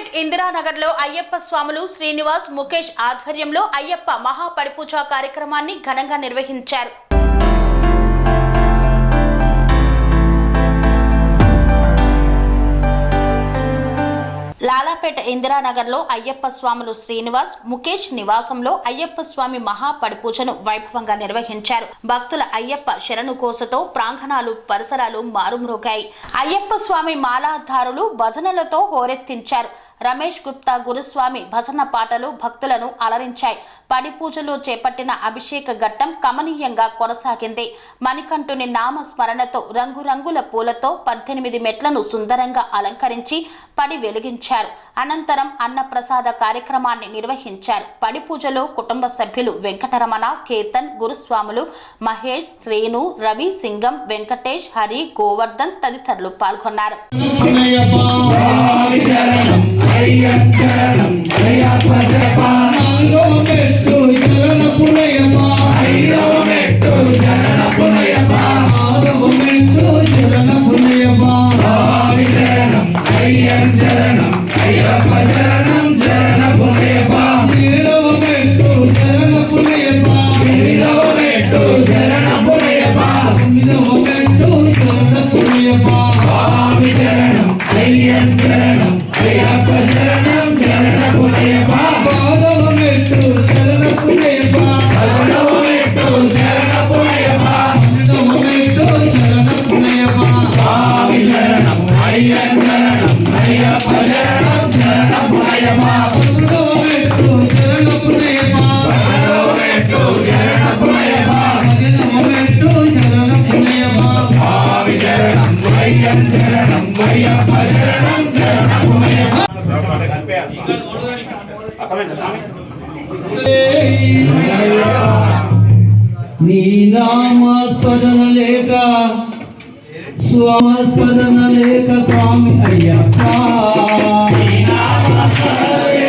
లాలాపేట్ ఇందిరానగర్లో అయ్యప్ప స్వాములు శ్రీనివాస్ ముఖేష్ ఆధ్వర్యంలో అయ్యప్ప మహాపడిపూజ కార్యక్రమాన్ని ఘనంగా నిర్వహించారు. లాలాపేట ఇందిరానగర్లో అయ్యప్ప స్వాములు శ్రీనివాస్ ముఖేష్ నివాసంలో అయ్యప్ప స్వామి మహాపడిపూజను వైభవంగా నిర్వహించారు. భక్తుల అయ్యప్ప శరణు కోసతో ప్రాంగణాలు పరిసరాలు మారుమ్రోగాయి. అయ్యప్ప స్వామి మాలాధారులు భజనలతో హోరెత్తించారు. రమేష్ గుప్తా గురుస్వామి భజన పాటలు భక్తులను అలరించాయి. పడి పూజలో చేపట్టిన అభిషేక ఘట్టం కమనీయంగా కొనసాగింది. మణికంఠుని నామ స్మరణతో రంగురంగుల పూలతో పద్దెనిమిది మెట్లను సుందరంగా అలంకరించి పడి వెలిగించారు. అనంతరం అన్నప్రసాద కార్యక్రమాన్ని నిర్వహించారు. పడి పూజలో కుటుంబ సభ్యులు వెంకటరమణ కేతన్ గురుస్వాములు మహేష్ శ్రీను రవి సింగం వెంకటేష్ హరి గోవర్ధన్ తదితరులు పాల్గొన్నారు. నాలుగో పదిహేనవ మెట్టు చలన పునయమా నీ నామస్మరణ లేక స్వామస్మరణ లేక స్వామి అయ్యప్ప అయ్యప్ప అడుగు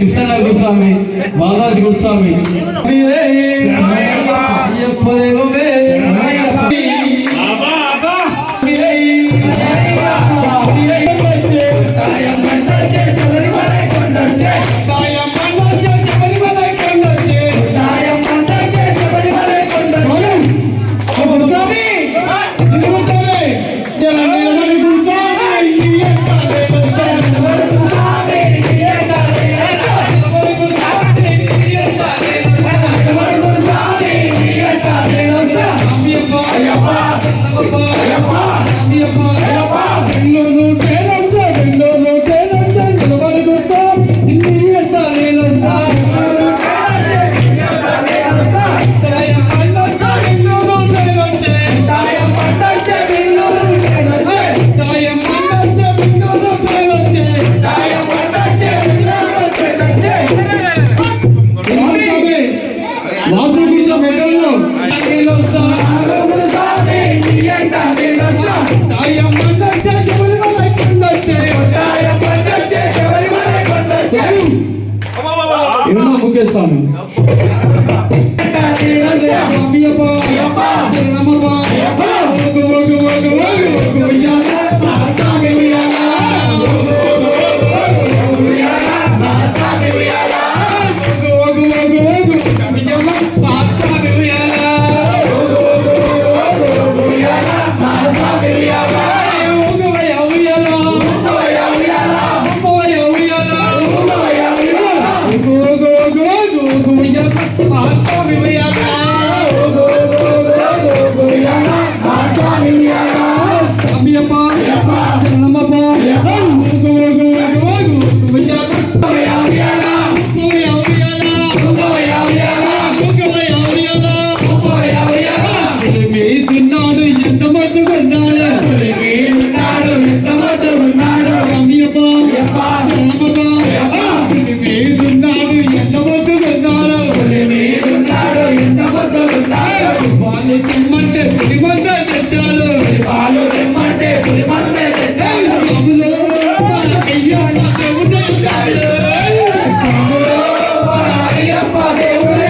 కృష్ణ గురుస్వామి బాలాజీ గురుస్వామి అయ్యప్ప చేస్తాను Aleluya.